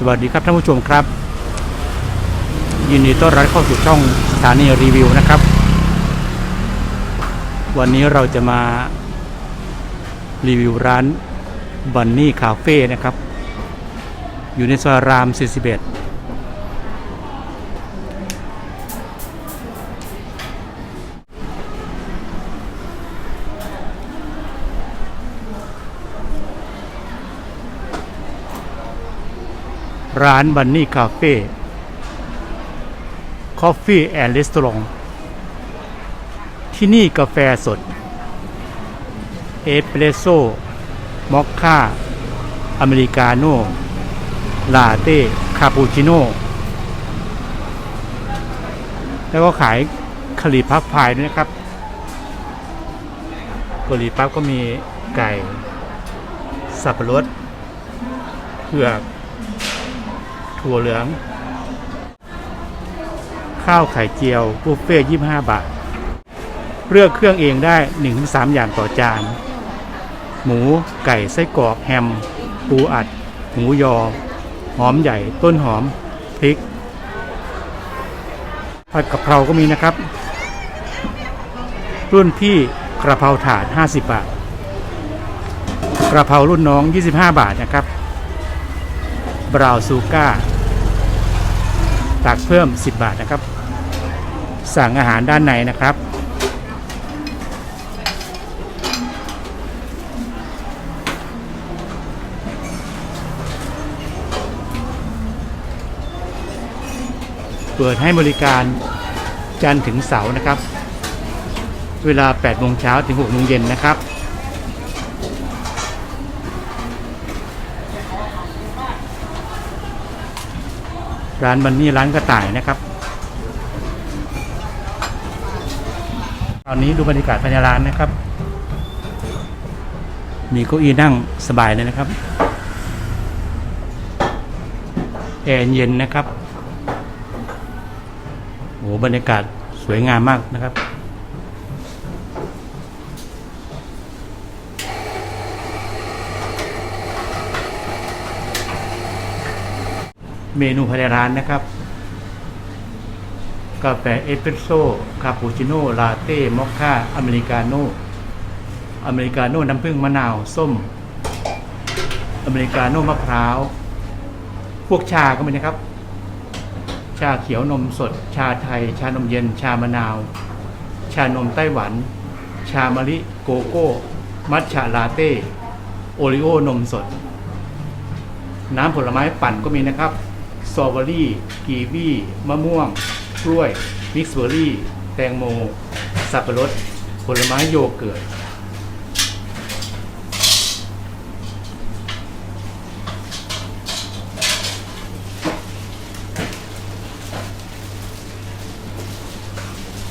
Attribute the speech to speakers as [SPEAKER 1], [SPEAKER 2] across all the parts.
[SPEAKER 1] สวัสดีครับท่านผู้ชมครับ ยินดีต้อนรับเข้าสู่ช่องสถานีรีวิวนะครับ วันนี้เราจะมารีวิวร้านบันนี่คาเฟ่นะครับ อยู่ในซอยราม 41 ร้านบันนี่คาเฟ่คอฟฟี่แอนด์รีสตอรองที่นี่กาแฟสด เอสเปรสโซ่มอคค่า อเมริกาโน่ ลาเต้ คาปูชิโน่ แล้วก็ขายคลีพับพายด้วยนะครับคลีพับก็มีไก่ สับปะรดเผือก ถั่วเหลือง ข้าวไข่เจียวบุฟเฟ่ยี่ห้าบาท เลือกเครื่องเองได้1-3อย่างต่อจาน หมูไก่ไส้กรอกแฮม ปูอัด หมูยอ หอมใหญ่ ต้นหอม พริก ผัดกะเพราก็มีนะครับ รุ่นพี่กระเพราถาด 50 บาท กระเพรารุ่นน้อง 25 บาทนะครับ บราวน์ซูก้า ตักเพิ่ม 10 บาทนะครับ สั่งอาหารด้านในนะครับ เปิดให้บริการจันทร์ถึงเสาร์นะครับ เวลา8โมงเช้าถึง6โมงเย็นนะครับ ร้านบันนี่ร้านกระต่ายนะครับตอนนี้ดูบรรยากาศภายในร้านนะครับ มีเก้าอี้นั่งสบายเลยนะครับแอร์เย็นนะครับโอ้บรรยากาศสวยงามมากนะครับ เมนูภายในร้านนะครับ กาแฟเอสเปรสโซ่คาปูชิโน่ลาเต้มอคค่าอเมริกาโน่อเมริกาโน่น้ำผึ้งมะนาว ส้ม อเมริกาโน่มะพร้าว พวกชาก็มีนะครับ ชาเขียวนมสด ชาไทย ชานมเย็น ชามะนาว ชานมไต้หวัน ชามะลิโกโก้ มัทฉะลาเต้ โอริโอนมสด น้ำผลไม้ปั่นก็มีนะครับ ตรอเบอรี่กีวีมะม่วง กล้วย มิกซ์เบอร์รี่ แตงโม สับปะรด ผลไม้โยเกิร์ต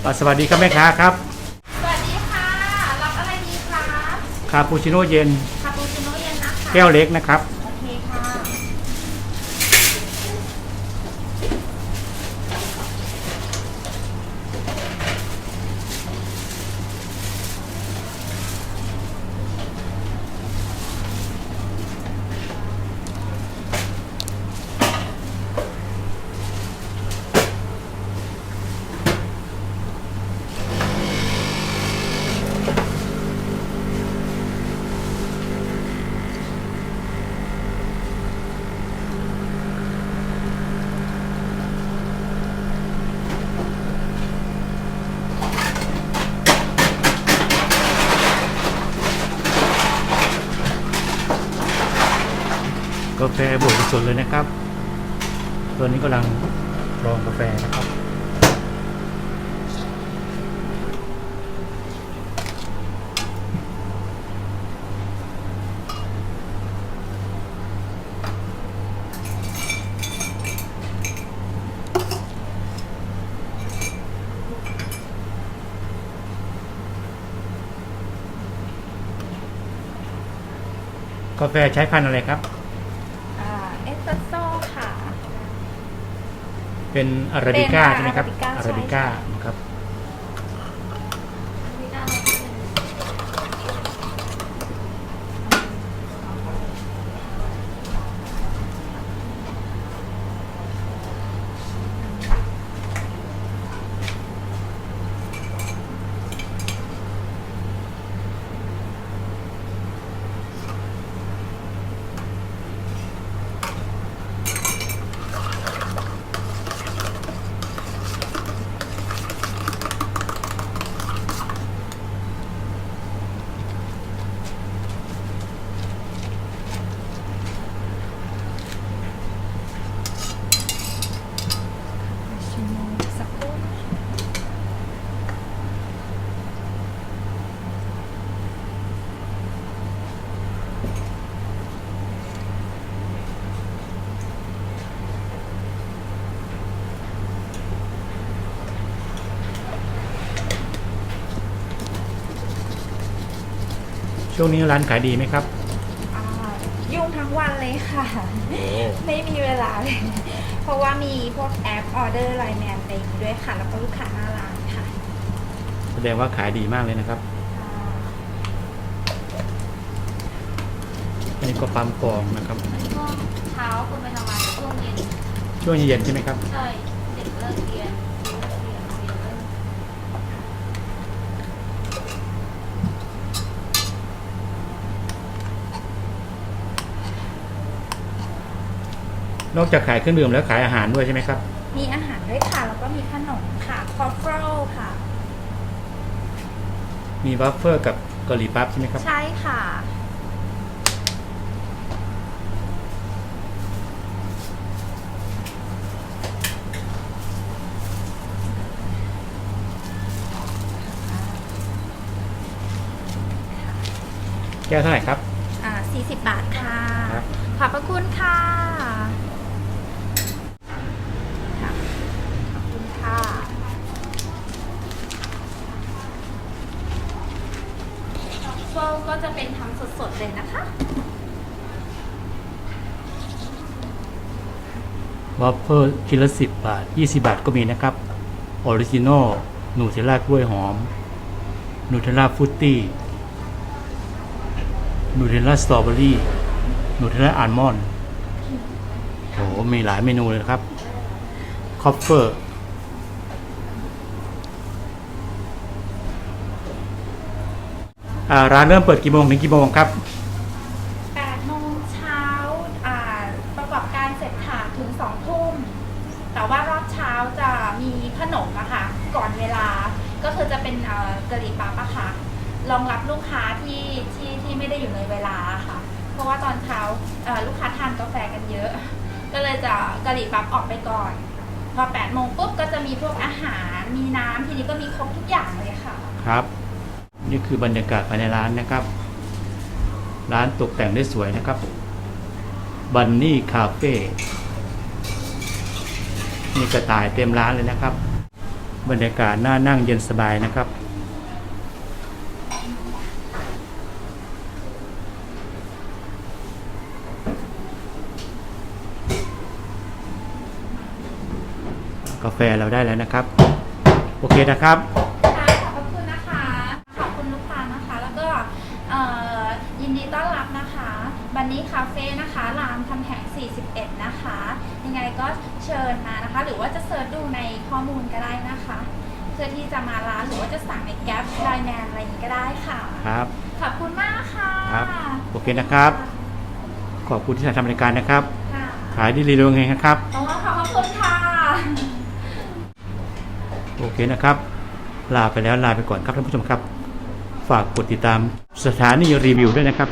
[SPEAKER 1] อะสวัสดีครับแม่ค้าครับ
[SPEAKER 2] สวัสดีค่ะ รับอะไรดีครับ
[SPEAKER 1] คาปูชิโน่เย็น
[SPEAKER 2] คาปูชิโน่เย็นนะคะ
[SPEAKER 1] แก้วเล็กนะครับ ดเลยนะครับ ตัวนี้กำลังรองกาแฟนะครับ กาแฟใช้พันธุ์อะไรครับ
[SPEAKER 2] อ่าเอสเปรสโซ่ค่ะ
[SPEAKER 1] เป็นอาราบิก้า
[SPEAKER 2] เป็น
[SPEAKER 1] ใช่ไหมครับ
[SPEAKER 2] Arabica
[SPEAKER 1] อาราบิก้า
[SPEAKER 2] ใช่ค่ะ
[SPEAKER 1] นะครับ ช่วงนี้ร้านขายดีไหมครับ
[SPEAKER 2] อ่ายุ่งทั้งวันเลยค่ะ
[SPEAKER 1] โอ้
[SPEAKER 2] ไม่มีเวลาเลย เพราะว่ามีพวกแอปออเดอร์ไลน์แมนเต็มด้วยค่ะ แล้วก็ลูกค้าหน้าร้านค่ะ
[SPEAKER 1] แสดงว่าขายดีมากเลยนะครับ
[SPEAKER 2] อ่า
[SPEAKER 1] อันนี้ก็ปั๊มฟองนะครับ
[SPEAKER 3] ช่วงเช้าคุณไปทำงานช่วงเย็น
[SPEAKER 1] ช่วงเย็นๆใช่ไหมครับ
[SPEAKER 3] ใช่เด็กเลิกเรียนเลิกเรียนเรียนเลิก
[SPEAKER 1] นอกจากขายเครื่องดื่มแล้วขายอาหารด้วยใช่ไหมครับ
[SPEAKER 2] มีอาหารด้วยค่ะ แล้วก็มีขนมค่ะคอฟเฟิลค่ะ
[SPEAKER 1] มีวัฟเฟิลกับกะหรี่ปั๊บใช่ไหมครับ
[SPEAKER 2] ใช่ค่ะ
[SPEAKER 1] แก้วเท่าไหร่ครับ
[SPEAKER 2] อ่า40 บาทค่ะ
[SPEAKER 1] ครับ
[SPEAKER 2] ขอบพระคุณค่ะค่ะ ขอบคุณค่ะโฟล ก็จะเป็นทำสดๆเลยนะคะ
[SPEAKER 1] วัฟเฟิลชิ้นละสิบบาทยี่สิบาทก็มีนะครับ ออริจินอลนูเทลล่ากล้วยหอม นูเทลล่าฟุตตี้ นูเทลล่าสตรอเบอรี่ นูเทลล่าอัลมอนด์โหมีหลายเมนูเลยครับ คอฟเฟอร์ อ่า ร้านเริ่มเปิดกี่โมงถึงกี่โมงครับ
[SPEAKER 2] 8โมงเช้าอ่าประกอบการเสร็จค่ะถึง2ทุ่ม แต่ว่ารอบเช้าจะมีขนมอะค่ะก่อนเวลา ก็คือจะเป็นเอ่อกะหรี่ปั๊บอะค่ะรองรับลูกค้าที่ที่ที่ไม่ได้อยู่ในเวลาค่ะ เพราะว่าตอนเช้าเอ่อลูกค้าทานกาแฟกันเยอะ ก็เลยจะกะหรี่ปั๊บออกไปก่อน พอ8โมงปุ๊บก็จะมีพวกอาหาร มีน้ำทีนี้ก็มีครบทุกอย่างเลยค่ะ
[SPEAKER 1] ครับ นี่คือบรรยากาศภายในร้านนะครับ ร้านตกแต่งได้สวยนะครับบันนี่คาเฟ่มีกระต่ายเต็มร้านเลยนะครับ บรรยากาศน่านั่งเย็นสบายนะครับ กาแฟเราได้แล้วนะครับ โอเคนะครั
[SPEAKER 2] บ นนี้คาเฟ่นะคะรามคำแหง 41 นะคะ ยังไงก็เชิญมานะคะ หรือว่าจะเซิร์ชดูในข้อมูลก็ได้นะคะ เพื่อที่จะมาร้านหรือว่าจะสั่งในแก๊ปไลน์แมนอะไรอย่างนี้ก็ได้ค่ะ
[SPEAKER 1] ครับ
[SPEAKER 2] ขอบคุณมากค่ะ
[SPEAKER 1] ครับโอเคนะครับ ขอบคุณที่ทำรายการนะครับ
[SPEAKER 2] ค่ะ
[SPEAKER 1] ขายดีรีวิวไงนะครับ
[SPEAKER 2] อ๋อขอบพระคุณค่ะ
[SPEAKER 1] โอเคนะครับ ลาไปแล้วลาไปก่อนครับท่านผู้ชมครับ ฝากกดติดตามสถานีรีวิวด้วยนะครับ